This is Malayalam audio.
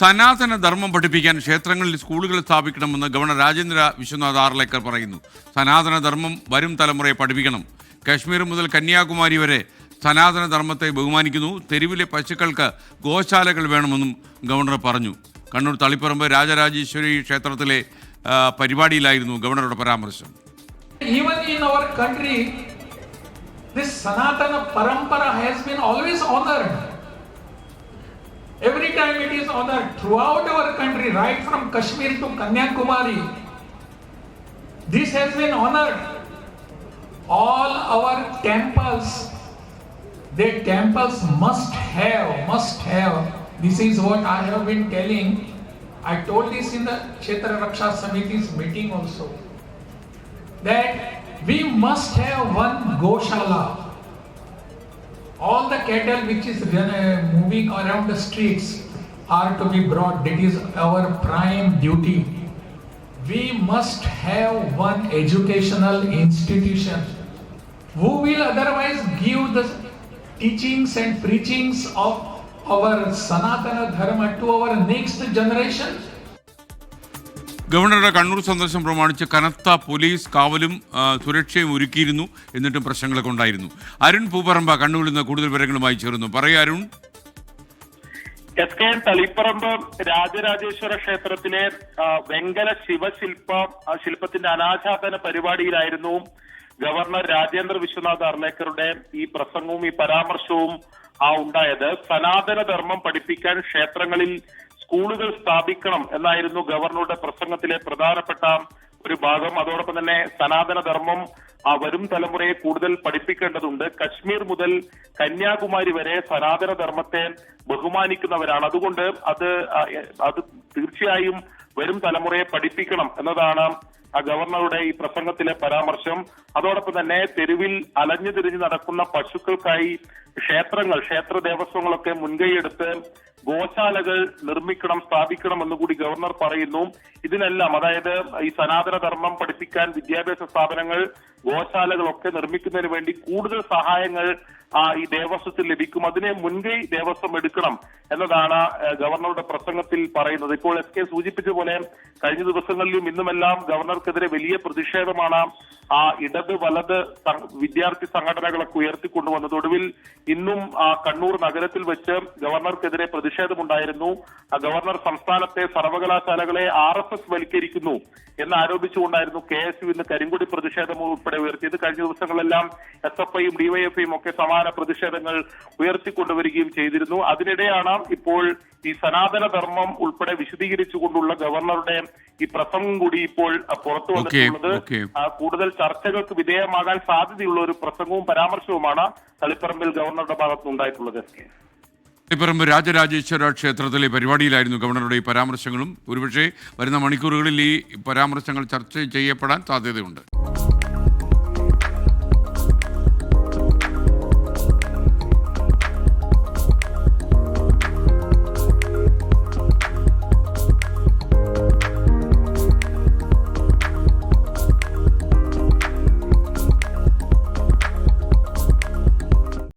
സനാതന ധർമ്മം പഠിപ്പിക്കാൻ ക്ഷേത്രങ്ങളിൽ സ്കൂളുകൾ സ്ഥാപിക്കണമെന്ന് ഗവർണർ രാജേന്ദ്ര വിശ്വനാഥ് ആർലേക്കർ പറയുന്നു. സനാതന ധർമ്മം വരും തലമുറയെ പഠിപ്പിക്കണം. കാശ്മീർ മുതൽ കന്യാകുമാരി വരെ സനാതന ധർമ്മത്തെ ബഹുമാനിക്കുന്നു. തെരുവിലെ പശുക്കൾക്ക് ഗോശാലകൾ വേണമെന്നും ഗവർണർ പറഞ്ഞു. കണ്ണൂർ തളിപ്പറമ്പ് രാജരാജേശ്വരി ക്ഷേത്രത്തിലെ പരിപാടിയിലായിരുന്നു ഗവർണറുടെ പരാമർശം. This Sanatana Parampara has been always honored. Time it is honored throughout our country, right from Kashmir to Kanyakumari. This has been honored. All our temples, their temples must have, must have. This is what I have been telling. I told this in the Kshetra Raksha Samiti's meeting also that we must have one Goshala. All the cattle which is uh, moving around the streets are to be brought. That is our prime duty. We must have one educational institution who will otherwise give the teachings and preachings of our Sanatana Dharma to our next generation. ഗവർണറുടെ കണ്ണൂർ സന്ദർശനം പ്രമാണിച്ച് കനത്ത പോലീസ് കാവലും സുരക്ഷയും ഒരുക്കിയിരുന്നു എന്നിട്ടും പ്രശ്നങ്ങളൊക്കെ ഉണ്ടായിരുന്നു അരുൺ പൂപ്പറമ്പ കണ്ണൂരിൽ നിന്ന് കൂടുതൽ വിവരങ്ങളുമായി ചേർന്നു പറയുക അരുൺ എസ് കെ തളിപ്പറമ്പ് രാജരാജേശ്വര ക്ഷേത്രത്തിലെ വെങ്കല ശിവശില്പ ശില്പത്തിന്റെ അനാച്ഛാദന പരിപാടിയിലായിരുന്നു ഗവർണർ രാജേന്ദ്ര വിശ്വനാഥ് അർലേക്കറുടെ ഈ പ്രസംഗവും ഈ പരാമർശവും ആ ഉണ്ടായത്. സനാതന ധർമ്മം പഠിപ്പിക്കാൻ ക്ഷേത്രങ്ങളിൽ സ്കൂളുകൾ സ്ഥാപിക്കണം എന്നായിരുന്നു ഗവർണറുടെ പ്രസംഗത്തിലെ പ്രധാനപ്പെട്ട ഒരു ഭാഗം. അതോടൊപ്പം തന്നെ സനാതന ധർമ്മം വരും തലമുറയെ കൂടുതൽ പഠിപ്പിക്കേണ്ടതുണ്ട്. കശ്മീർ മുതൽ കന്യാകുമാരി വരെ സനാതന ധർമ്മത്തെ ബഹുമാനിക്കുന്നവരാണ്. അതുകൊണ്ട് അത് അത് തീർച്ചയായും വരും തലമുറയെ പഠിപ്പിക്കണം എന്നതാണ് ആ ഗവർണറുടെ ഈ പ്രസംഗത്തിലെ പരാമർശം. അതോടൊപ്പം തന്നെ തെരുവിൽ അലഞ്ഞു തിരിഞ്ഞ് നടക്കുന്ന പശുക്കൾക്കായി ക്ഷേത്രങ്ങൾ ക്ഷേത്ര ദേവസ്വങ്ങളൊക്കെ മുൻകൈയെടുത്ത് ഗോശാലകൾ നിർമ്മിക്കണം സ്ഥാപിക്കണം എന്നുകൂടി ഗവർണർ പറയുന്നു. ഇതിനെല്ലാം അതായത് ഈ സനാതന ധർമ്മം പഠിപ്പിക്കാൻ വിദ്യാഭ്യാസ സ്ഥാപനങ്ങൾ ഗോശാലകളൊക്കെ നിർമ്മിക്കുന്നതിന് വേണ്ടി കൂടുതൽ സഹായങ്ങൾ ഈ ദേവസ്വത്തിൽ ലഭിക്കും. അതിനെ മുൻകൈ ദേവസ്വം എടുക്കണം എന്നതാണ് ഗവർണറുടെ പ്രസംഗത്തിൽ പറയുന്നത്. ഇപ്പോൾ എസ് കെ സൂചിപ്പിച്ച പോലെ കഴിഞ്ഞ ദിവസങ്ങളിലും ഇന്നുമെല്ലാം ഗവർണർക്കെതിരെ വലിയ പ്രതിഷേധമാണ് ആ ഇടത് വലത് വിദ്യാർത്ഥി സംഘടനകളൊക്കെ ഉയർത്തിക്കൊണ്ടുവന്നത്. ഒടുവിൽ ഇന്നും കണ്ണൂർ നഗരത്തിൽ വെച്ച് ഗവർണർക്കെതിരെ പ്രതിഷേധമുണ്ടായിരുന്നു. ഗവർണർ സംസ്ഥാനത്തെ സർവകലാശാലകളെ ആർ എസ് എസ് വൽക്കരിക്കുന്നു എന്നാരോപിച്ചുകൊണ്ടായിരുന്നു കെ എസ് യു ഇന്ന് കരിങ്കുടി പ്രതിഷേധം ഉൾപ്പെടെ ഉയർത്തിയത്. കഴിഞ്ഞ ദിവസങ്ങളെല്ലാം എസ് എഫ് ഐയും ഡിവൈഎഫ്ഐയും ഒക്കെ സമാന പ്രതിഷേധങ്ങൾ ഉയർത്തിക്കൊണ്ടുവരികയും ചെയ്തിരുന്നു. അതിനിടെയാണ് ഇപ്പോൾ ഈ സനാതന ധർമ്മം ഉൾപ്പെടെ വിശദീകരിച്ചുകൊണ്ടുള്ള ഗവർണറുടെ ഈ പ്രസംഗം കൂടി ഇപ്പോൾ പുറത്തു വന്നിട്ടുള്ളത്. കൂടുതൽ ചർച്ചകൾക്ക് വിധേയമാകാൻ സാധ്യതയുള്ള ഒരു പ്രസംഗവും പരാമർശവുമാണ് തളിപ്പറമ്പിൽ ഗവർണറുടെ ഭാഗത്തുനിന്നുണ്ടായിട്ടുള്ളത്. എസ് കെ പറമ്പ് രാജരാജേശ്വര ക്ഷേത്രത്തിലെ പരിപാടിയിലായിരുന്നു ഗവർണറുടെ ഈ പരാമർശങ്ങളും. ഒരുപക്ഷെ വരുന്ന മണിക്കൂറുകളിൽ ഈ പരാമർശങ്ങൾ ചർച്ച ചെയ്യപ്പെടാൻ സാധ്യതയുണ്ട്.